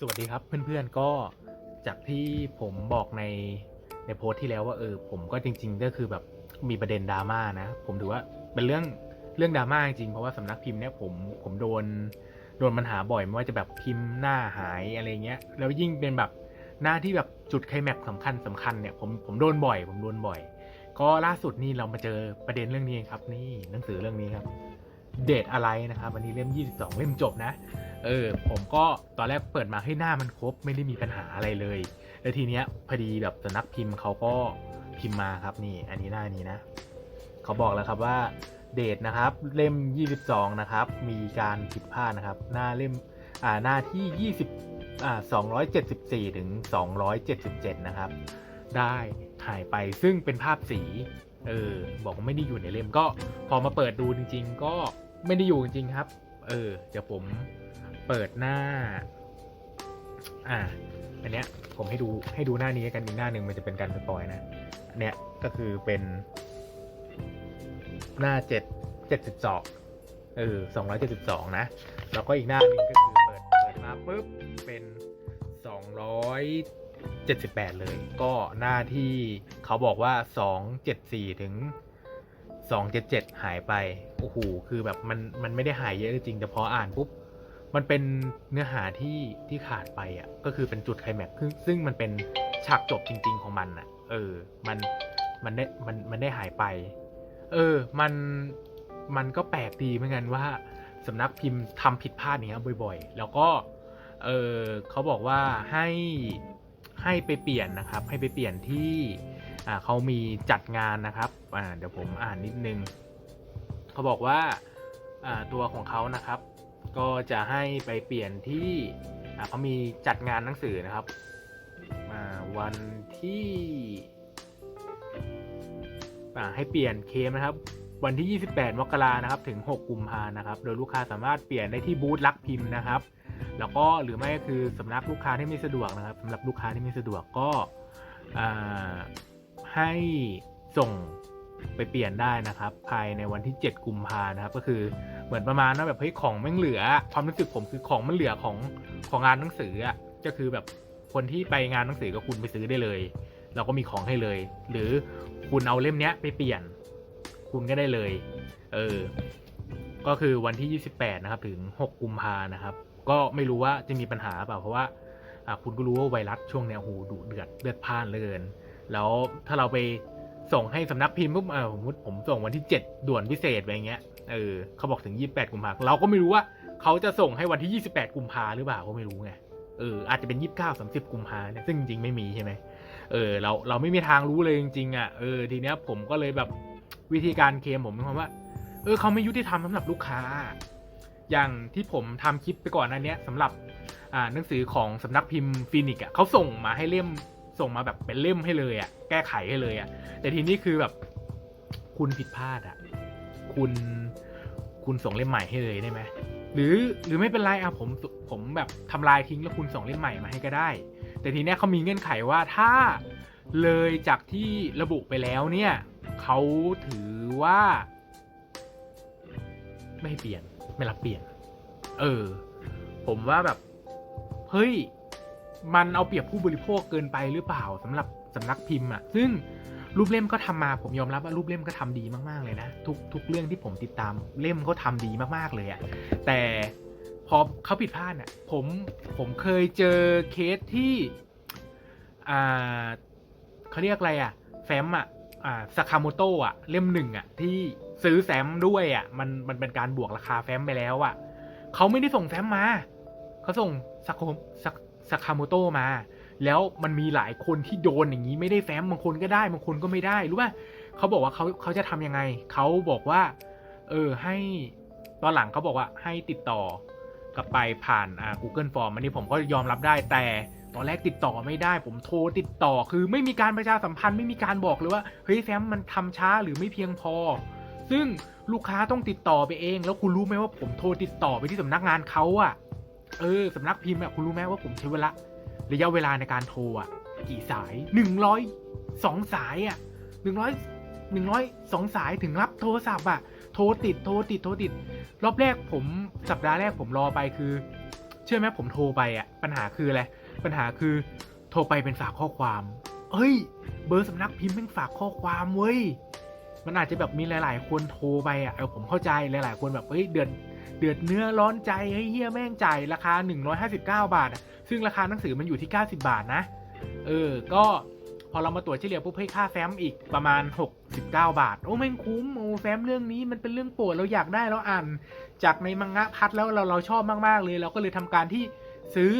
สวัสดีครับเพื่อนๆก็จากที่ผมบอกในในโพสต์ที่แล้วว่าเออผมก็จริง ๆ ก็คือแบบมีประเด็นดราม่านะ ผมถือว่าเป็นเรื่องเรื่องดราม่าจริงเพราะว่าสำนักพิมพ์เนี่ยผมผมโดนโดนปัญหาบ่อยไม่ว่าจะแบบพิมพ์หน้าหายอะไรเงี้ยแล้วยิ่งเป็นแบบหน้าที่แบบจุดไคลแม็กสำคัญสำคัญเนี่ยผมผมโดนบ่อย ผมโดนบ่อย ก็ล่าสุดนี่เรามาเจอประเด็นเรื่องนี้ครับ นี่หนังสือเรื่องนี้ครับ เดทอะไรนะครับวันนี้เล่ม 22 เล่มจบนะ เออผมก็ตอนแรกเปิดมาให้หน้ามันครบไม่ได้มีปัญหาอะไรเลย แล้วทีเนี้ยพอดีแบบสนักพิมพ์เขาก็พิมพ์มาครับนี่ อันนี้หน้านี้นะเขาบอกแล้วครับว่าเดทนะครับเล่ม 22 นะครับ มีการผิดพลาดนะครับ หน้าเล่มอ่าหน้าที่ 20อ่า274 ถึง 277 นะครับ ได้หายไปซึ่งเป็นภาพสีเออบอกว่าไม่ได้อยู่ในเล่มก็พอมาเปิดดูจริง ๆ ก็ไม่ได้อยู่จริงๆครับ เออเดี๋ยวผม เปิดหน้า อ่า อันเนี้ย ผมให้ดูให้ดูหน้านี้กันอีกหน้าหนึ่งมันจะเป็นการสปอยนะอันเนี้ยก็คือเป็นหน้าเจ็ดเจ็ดสิบสองเออสองร้อยเจ็ดสิบสองนะ แล้วก็อีกหน้าหนึ่งก็คือเปิดเปิดมาปุ๊บเป็นสองร้อยเจ็ดสิบแปดเลย ก็หน้าที่เขาบอกว่าสองเจ็ดสี่ถึงสองเจ็ดเจ็ดหายไป โอ้โห คือแบบมันมันไม่ได้หายเยอะจริง แต่พออ่านปุ๊บ มันเป็นเนื้อหาที่ที่ขาดไปอะก็คือเป็นจุดไคลแม็กซ์ซึ่งมันเป็นฉากจบจริง ๆ ของมันอะ เออ มันมันได้มันมันได้หายไป เออ มันมันก็แปลกดีเหมือนกันว่าสำนักพิมพ์ทำผิดพลาดอย่างเงี้ยบ่อย ๆ แล้วก็ เออเขาบอกว่าให้ให้ไปเปลี่ยนนะครับ ให้ไปเปลี่ยนที่อ่าเขามีจัดงานนะครับอ่าเดี๋ยวผมอ่านนิดนึงเขาบอกว่าอ่าตัวของเขานะครับ ก็จะให้ไปเปลี่ยนที่เขามีจัดงานหนังสือนะครับอ่าวันที่ให้เปลี่ยนเคมนะครับ วันที่ 28 มกรานะครับ ถึง 6 กุมภานะครับ โดยลูกค้าสามารถเปลี่ยนได้ที่บูธลักพิมพ์นะครับ แล้วก็หรือไม่ก็คือสำนักลูกค้าที่ไม่สะดวกนะครับสำหรับลูกค้าที่ไม่สะดวกก็ให้ส่ง ไปเปลี่ยนได้นะครับ ภายในวันที่ 7 กุมภานะครับ ก็คือเหมือนประมาณว่าแบบเฮ้ยของแม่เหลือ ความรู้สึกผมคือของมันเหลือของของงานหนังสืออะก็คือแบบคนที่ไปงานหนังสือก็คุณไปซื้อได้เลย เราก็มีของให้เลย หรือคุณเอาเล่มเนี้ยไปเปลี่ยน คุณก็ได้เลย เออ ก็คือวันที่ 28 นะครับ ถึง 6 กุมภานะครับ ก็ไม่รู้ว่าจะมีปัญหาเปล่าเพราะว่าคุณก็รู้ว่าไวรัสช่วงเนี้ยโหดุเดือดเลือดพ่านเหลือเกิน แล้วถ้าเราไป ส่งให้สำนักพิมพ์ปุ๊บเออผมมติผมส่งวันที่7ด่วนพิเศษอย่างเงี้ยเออเขาบอกถึง28กุมภาเราก็ไม่รู้ว่าเขาจะส่งให้วันที่28กุมภาหรือเปล่าก็ไม่รู้ไงเอออาจจะเป็น29 30กุมภาเนี่ยซึ่งจริงๆไม่มีใช่ไหมเออเราเราไม่มีทางรู้เลยจริงๆอะเออทีเนี้ยผมก็เลยแบบวิธีการเคลมผมเป็นความว่า เออเขาไม่ยุติธรรมสำหรับลูกค้า อย่างที่ผมทำคลิปไปก่อนนั้นเนี้ยสำหรับอ่าหนังสือของสำนักพิมพ์ฟินิกอะเขาส่งมาให้เล่ม ส่งมาแบบเป็นเล่มให้เลยอะแก้ไขให้เลยอะ แต่ทีนี้คือแบบ คุณผิดพลาดอะ คุณคุณส่งเล่มใหม่ให้เลยได้ไหมหรือหรือไม่เป็นไรอะผมผมแบบทำลายทิ้งแล้วคุณส่งเล่มใหม่มาให้ก็ได้ แต่ทีเนี้ยเขามีเงื่อนไขว่าถ้าเลยจากที่ระบุไปแล้วเนี่ยเขาถือว่า ไม่ให้เปลี่ยนไม่รับเปลี่ยน เออ ผมว่าแบบ เฮ้ย มันเอาเปรียบผู้บริโภคเกินไปหรือเปล่าสำหรับสำนักพิมพ์อะซึ่งรูปเล่มก็ทำมาผมยอมรับว่ารูปเล่มก็ทำดีมากๆเลยนะทุกทุกเรื่องที่ผมติดตามเล่มเขาทำดีมากๆเลยอะแต่พอเขาผิดพลาดอะผมผมเคยเจอเคสที่อ่าเขาเรียกอะไรอะแฟมอะอ่าสคาโมโตะเล่มหนึ่งอะที่ซื้อแฟมด้วยอะมันมันเป็นการบวกราคาแฟมไปแล้วอะเขาไม่ได้ส่งแฟมมาเขาส่งสคส คาโมโตมา แล้วมันมีหลายคนที่โดนอย่างนี้ไม่ได้แฟ้มบางคนก็ได้บางคนก็ไม่ได้รู้ป่ะเขาบอกว่าเขาเขาจะทำยังไงเขาบอกว่า เออให้ตอนหลังเขาบอกว่าให้ติดต่อกลับไปผ่านอ่า Google Form อันนี้ผมก็ยอมรับได้แต่ตอนแรกติดต่อไม่ได้ ผมโทรติดต่อคือไม่มีการประชาสัมพันธ์ไม่มีการบอกเลยว่าเฮ้ยแฟ้มมันทำช้าหรือไม่เพียงพอ ซึ่งลูกค้าต้องติดต่อไปเอง แล้วคุณรู้ไหมว่าผมโทรติดต่อไปที่สำนักงานเขาอะ เออสำนักพิมพ์อะคุณรู้ไหมว่าผมใช้เวลาระยะเวลาในการโทรอะกี่สายหนึ่งร้อยสองสายอะหนึ่งร้อยหนึ่งร้อยสองสายถึงรับโทรศัพท์อะโทรติดโทรติดโทรติด รอบแรกผมสัปดาห์แรกผมรอไปคือ เชื่อไหมผมโทรไปอะปัญหาคืออะไรปัญหาคือ โทรไปเป็นฝากข้อความเอ้ย เบอร์สำนักพิมพ์แม่งฝากข้อความเว้ยมันอาจจะแบบมีหลาย ๆ คนโทรไปอะเออผมเข้าใจหลาย ๆ คนแบบเอ้ยเดือด เดือดเนื้อร้อนใจเฮ้ยเฮียแม่งจ่ายราคา 159 บาท ซึ่งราคาหนังสือมันอยู่ที่ 90 บาทนะ เออ ก็พอเรามาตรวจเฉลี่ยปุ๊บให้ค่าแฟ้มอีกประมาณ 69 บาท โอ้แม่งคุ้มโอ้แฟ้มเรื่องนี้มันเป็นเรื่องโปรดเราอยากได้เราอ่าน จากในมังงะพัดแล้วเราเราชอบมากๆเลย เราก็เลยทำการที่ซื้อ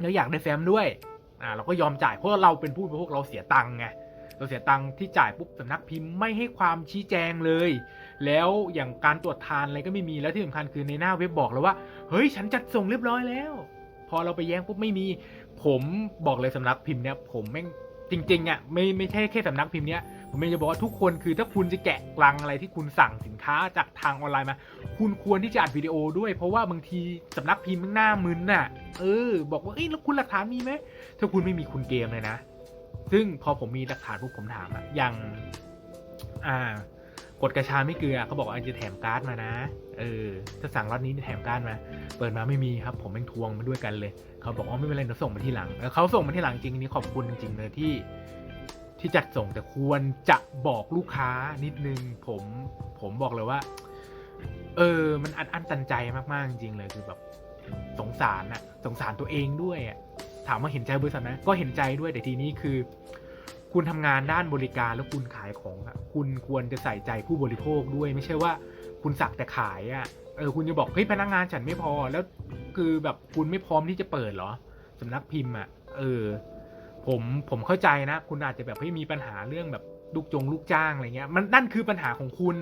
แล้วอยากได้แฟ้มด้วยอ่าเราก็ยอมจ่ายเพราะเราเป็นผู้บริโภคเราเสียตังค์ไงเราเสียตังค์ที่จ่ายปุ๊บสำนักพิมพ์ไม่ให้ความชี้แจงเลย แล้วอย่างการตรวจทานอะไรก็ไม่มีแล้วที่สำคัญคือในหน้าเว็บบอกแล้วว่า เฮ้ยฉันจัดส่งเรียบร้อยแล้ว พอเราไปแย้งปุ๊บไม่มี ผมบอกเลยสำนักพิมพ์เนี่ยผมแม่งจริงๆอะไม่ไม่ใช่แค่สำนักพิมพ์เนี้ยผมไม่จะบอกว่าทุกคนคือถ้าคุณจะแกะกลังอะไรที่คุณสั่งสินค้าจากทางออนไลน์มา คุณควรที่จะอัดวิดีโอด้วย เพราะว่าบางทีสำนักพิมพ์มันหน้ามึนน่ะ เออ บอกว่าเอ้ยแล้วคุณหลักฐานมีไหมถ้าคุณไม่มีคุณเกมเลยนะ ซึ่งพอผมมีหลักฐานปุ๊บผมถามอะอย่าง อ่า กดกระชาไม่เกลือเขาบอกว่าจะแถมการ์ดมานะ เออถ้าสั่งรอบนี้แถมการ์ดมา เปิดมาไม่มีครับ ผมแม่งทวงมาด้วยกันเลย เขาบอกว่าไม่เป็นไรเดี๋ยวส่งมาที่หลังเออเขาส่งมาที่หลังจริงนี้ขอบคุณจริงๆเลยที่ที่จัดส่งแต่ควรจะบอกลูกค้านิดนึง ผมผมบอกเลยว่า เออ มันอัดอั้นตันใจมากๆจริงเลยคือแบบสงสารอะสงสารตัวเองด้วยอะถามว่าเห็นใจบริษัทไหมก็เห็นใจด้วยแต่ทีนี้คือ คุณทำงานด้านบริการแล้วคุณขายของอะคุณควรจะใส่ใจผู้บริโภคด้วย ไม่ใช่ว่าคุณสักแต่ขายอะเออคุณจะบอกเฮ้ยพนักงานฉันไม่พอ แล้วคือแบบคุณไม่พร้อมที่จะเปิดเหรอสำนักพิมพ์อะเออ ผมผมเข้าใจนะ คุณอาจจะแบบเฮ้ยมีปัญหาเรื่องแบบลูกจงลูกจ้างอะไรเงี้ย มันนั่นคือปัญหาของคุณ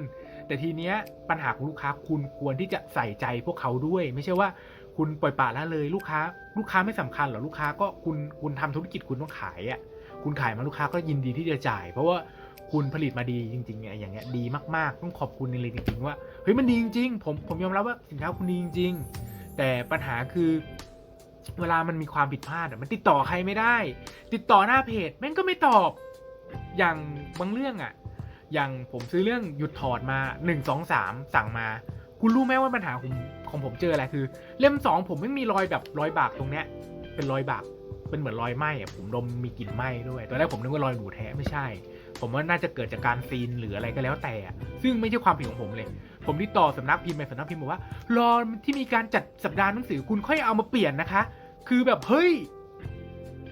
แต่ทีเนี้ยปัญหาของลูกค้าคุณควรที่จะใส่ใจพวกเขาด้วย ไม่ใช่ว่าคุณปล่อยปละละเลยลูกค้า ลูกค้าไม่สำคัญหรอลูกค้าก็คุณคุณทำธุรกิจคุณต้องขายอะ่ะ คุณขายมาลูกค้าก็ยินดีที่จะจ่าย เพราะว่าคุณผลิตมาดีจริงๆอย่างเงี้ยดีมากๆ ต้องขอบคุณเลยจริงๆว่าเฮ้ยมันดีจริงๆผมผมยอมรับว่าสินค้าคุณดีจริง ๆ แต่ปัญหาคือเวลามันมีความผิดพลาดมันติดต่อใครไม่ได้ ติดต่อหน้าเพจแม่งก็ไม่ตอบอย่างบางเรื่องอะอย่างผมซื้อเรื่องหยุดถอดมาหนึ่งสองสามสั่งมา คุณรู้ไหมว่าปัญหาของของผมเจออะไรคือ เล่มสองผมไม่มีรอยแบบรอยบากตรงเนี้ยเป็นรอยบาก เป็นเหมือนรอยไหม้อะผมดมมีกลิ่นไหม้ด้วยตอนแรกผมนึกว่ารอยหนูแท้ไม่ใช่ ผมว่าน่าจะเกิดจากการซีนหรืออะไรก็แล้วแต่อะซึ่งไม่ใช่ความผิดของผมเลย ผมติดต่อสำนักพิมพ์ไปสำนักพิมพ์บอกว่ารอที่มีการจัดสัปดาห์หนังสือคุณค่อยเอามาเปลี่ยนนะคะ คือแบบเฮ้ย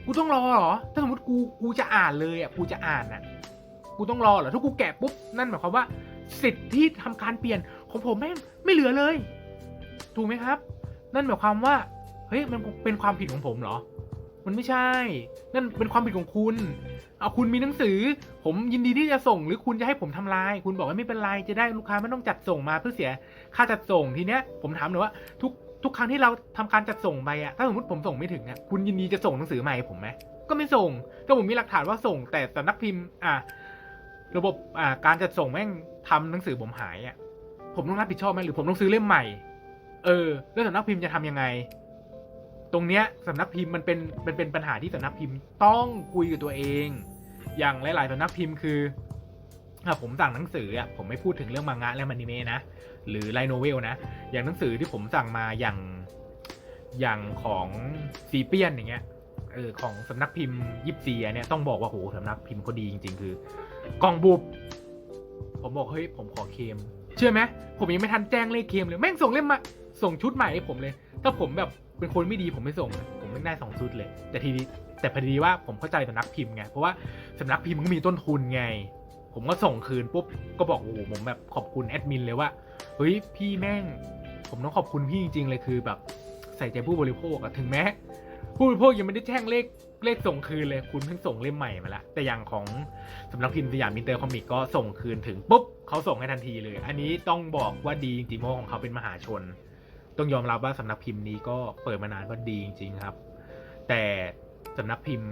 กูต้องรอเหรอ ถ้าสมมติกูกูจะอ่านเลยอะกูจะอ่านอะกูต้องรอเหรอถ้ากูแกะปุ๊บนั่นหมายความว่า สิทธิ์ที่ทำการเปลี่ยนของผมแม่งไม่เหลือเลย ถูกไหมครับ นั่นหมายความว่าเฮ้ยมันเป็นความผิดของผมเหรอ มันไม่ใช่ นั่นเป็นความผิดของคุณ เอาคุณมีหนังสือ ผมยินดีที่จะส่ง หรือคุณจะให้ผมทำลาย คุณบอกว่าไม่เป็นไร จะได้ลูกค้าไม่ต้องจัดส่งมาเพื่อเสียค่าจัดส่งทีเนี้ย ผมถามหน่อยว่าทุกทุกครั้งที่เราทำการจัดส่งไปอะถ้าสมมติผมส่งไม่ถึงอะคุณยินดีจะส่งหนังสือใหม่ผมไหมก็ไม่ส่งแต่ผมมีหลักฐานว่าส่ง แต่สำนักพิมพ์ อะระบบอ่าการจัดส่งแม่งทำหนังสือผมหายอะผมต้องรับผิดชอบไหมหรือผมต้องซื้อเล่มใหม่ เออ แล้วสำนักพิมพ์จะทำยังไง ตรงเนี้ยสำนักพิมพ์มันเป็นมันเป็นปัญหาที่สำนักพิมพ์ต้องคุยกับตัวเอง อย่างหลาย ๆสำนักพิมพ์คือถ้าผมสั่งหนังสืออะผมไม่พูดถึงเรื่องมังงะและมันิเมะนะหรือไลโนเวลนะอย่างหนังสือที่ผมสั่งมาอย่างอย่างของซีเปียนอย่างเงี้ยเออของสำนักพิมพ์ยิปซีเนี่ยต้องบอกว่าโหสำนักพิมพ์เขาดีจริง ๆ คือกล่องบุบผมบอกเฮ้ยผมขอเคม เชื่อไหมผมยังไม่ทันแจ้งเลขเคมเลยแม่งส่งเล่มมาส่งชุดใหม่ให้ผมเลย ถ้าผมแบบเป็นคนไม่ดีผมไม่ส่ง ผมไม่ได้สองชุดเลย แต่ทีนี้แต่พอดีว่าผมเข้าใจสำนักพิมพ์ไง เพราะว่าสำนักพิมพ์มันก็มีต้นทุนไง ผมก็ส่งคืนปุ๊บก็บอกโอ้โหผมแบบขอบคุณแอดมินเลยว่าเฮ้ยพี่แม่ง ผมต้องขอบคุณพี่จริง ๆ เลยคือแบบใส่ใจผู้บริโภคอะถึงแม้ผู้บริโภคยังไม่ได้แจ้งเลขเลขส่งคืนเลยคุณเพิ่งส่งเล่มใหม่มาล้วแต่อย่างของสำนักพิมพ์สยามมินเตอร์คอมิกก็ส่งคืนถึงปุ๊บเขาส่งให้ทันทีเลย อันนี้ต้องบอกว่าดีจริงๆเพราะของเขาเป็นมหาชน ต้องยอมรับว่าสำนักพิมพ์นี้ก็เปิดมานานก็ดีจริงๆครับ แต่สำนักพิมพ์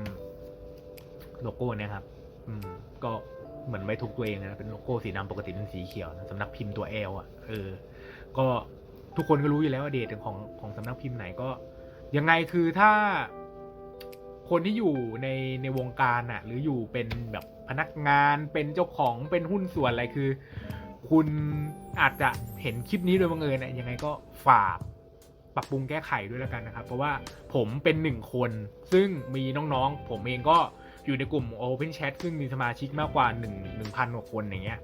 โลโก้เนี่ยครับ อืม ก็เหมือนไม่ทุกตัวเองนะเป็นโลโก้สีดำปกติเป็นสีเขียวนะสำนักพิมพ์ตัว L อะเออ ก็ทุกคนก็รู้อยู่แล้วว่าเดทของของสำนักพิมพ์ไหนก็ยังไงคือถ้าคนที่อยู่ในในวงการอะหรืออยู่เป็นแบบพนักงานเป็นเจ้าของเป็นหุ้นส่วนอะไรคือ คุณอาจจะเห็นคลิปนี้โดยบังเอิญอะยังไงก็ฝากปรับปรุงแก้ไขด้วยแล้วกันนะครับ เพราะว่าผมเป็นหนึ่งคน ซึ่งมีน้องๆ ผมเองก็อยู่ในกลุ่ม Open Chat ซึ่งมีสมาชิกมากกว่า1 1 0 0 0กว่าคนอย่างเงี้ย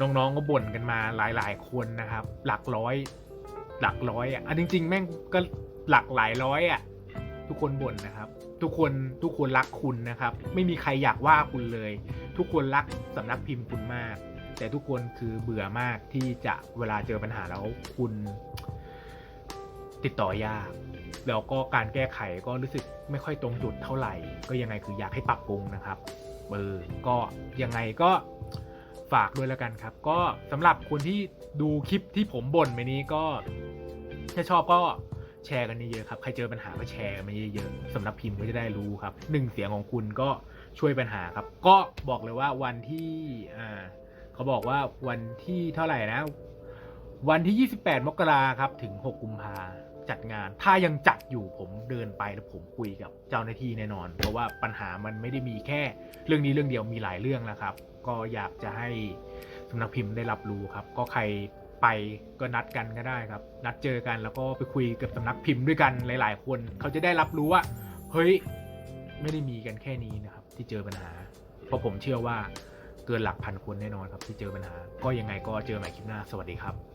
น้องๆก็บ่นกันมาหลายๆ คนนะครับ หลักร้อย หลักร้อยอะอันจริง ๆ แม่งก็หลักหลายร้อยอะทุกคนบ่นนะครับ ทุกคนทุกคนรักคุณนะครับ ไม่มีใครอยากว่าคุณเลย ทุกคนรักสำนักพิมพ์คุณมาก แต่ทุกคนคือเบื่อมากที่จะเวลาเจอปัญหาแล้วคุณ ติดต่อยาก แล้วก็การแก้ไขก็รู้สึกไม่ค่อยตรงจุดเท่าไหร่ ก็ยังไงคืออยากให้ปรับปรุงนะครับเออก็ยังไงก็ฝากด้วยแล้วกันครับ ก็สำหรับคนที่ดูคลิปที่ผมบ่นไปนี้ก็ถ้าชอบก็แชร์กันเยอะครับ ใครเจอปัญหาก็แชร์มาเยอะๆสำนักพิมพ์ก็จะได้รู้ครับหนึ่งเสียงของคุณก็ช่วยปัญหาครับ ก็บอกเลยว่าวันที่อ่า เขาบอกว่าวันที่เท่าไหร่นะ วันที่ 28 มกราครับ ถึง 6 กุมภาจัดงาน ถ้ายังจัดอยู่ผมเดินไปแล้วผมคุยกับเจ้าหน้าที่แน่นอน เพราะว่าปัญหามันไม่ได้มีแค่เรื่องนี้เรื่องเดียวมีหลายเรื่องนะครับ ก็อยากจะให้สำนักพิมพ์ได้รับรู้ครับ ก็ใครไปก็นัดกันก็ได้ครับ นัดเจอกันแล้วก็ไปคุยกับสำนักพิมพ์ด้วยกันหลาย ๆ คน เขาจะได้รับรู้ว่า เฮ้ย ไม่ได้มีกันแค่นี้นะครับ ที่เจอปัญหา เพราะผมเชื่อว่า เกินหลักพันคนแน่นอนครับที่เจอปัญหา ก็ยังไงก็เจอใหม่คลิปหน้า สวัสดีครับ